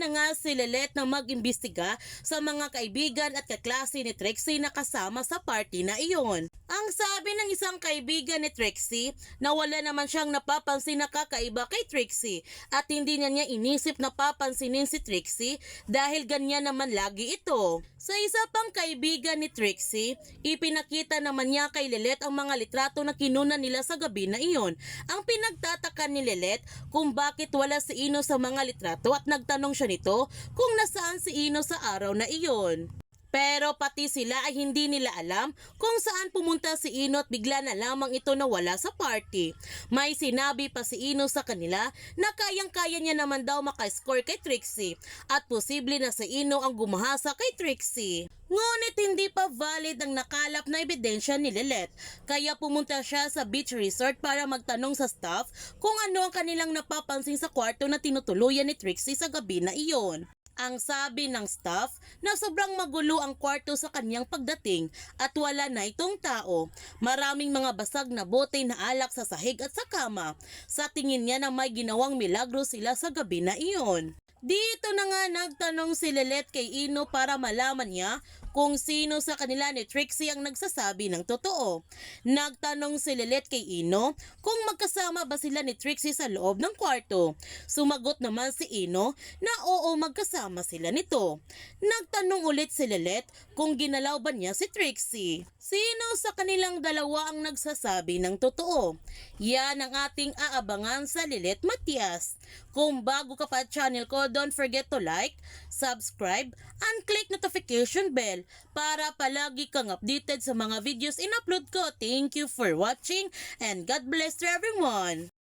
na nga si Lelet na mag-imbestiga sa mga kaibigan at kaklase ni Trixie na kasama sa party na iyon. Ang sabi ng isang kaibigan ni Trixie na wala naman siyang napapansin na kakaiba kay Trixie at hindi niya niya inisip na papansinin si Trixie dahil ganyan naman lagi ito. Sa isa pang kaibigan ni Trixie, ipinakita naman niya kay Lelet ang mga litrato na kinuna nila sa gabi na iyon. Ang pinagtataka ni Lelet kung bakit wala si Ino sa mga litrato at nagtanong siya nito kung nasaan si Ino sa araw na iyon. Pero pati sila ay hindi nila alam kung saan pumunta si Ino at bigla na lamang ito nawala sa party. May sinabi pa si Ino sa kanila na kayang-kaya niya naman daw makascore kay Trixie at posible na si Ino ang gumahasa kay Trixie. Ngunit hindi pa valid ang nakalap na ebidensya ni Lilet, kaya pumunta siya sa beach resort para magtanong sa staff kung ano ang kanilang napapansin sa kwarto na tinutuluyan ni Trixie sa gabi na iyon. Ang sabi ng staff na sobrang magulo ang kwarto sa kanyang pagdating at wala na itong tao. Maraming mga basag na bote na alak sa sahig at sa kama. Sa tingin niya na may ginawang milagro sila sa gabi na iyon. Dito na nga nagtanong si Lelet kay Ino para malaman niya kung sino sa kanila ni Trixie ang nagsasabi ng totoo. Nagtanong si Lelet kay Ino kung magkasama ba sila ni Trixie sa loob ng kwarto. Sumagot naman si Ino na oo magkasama sila nito. Nagtanong ulit si Lelet kung ginalaw ba niya si Trixie. Sino sa kanilang dalawa ang nagsasabi ng totoo? Yan ang ating aabangan sa Lilet Matias. Kung bago ka pa channel ko, don't forget to like, subscribe, and click notification bell para palagi kang updated sa mga videos in-upload ko. Thank you for watching and God bless to everyone!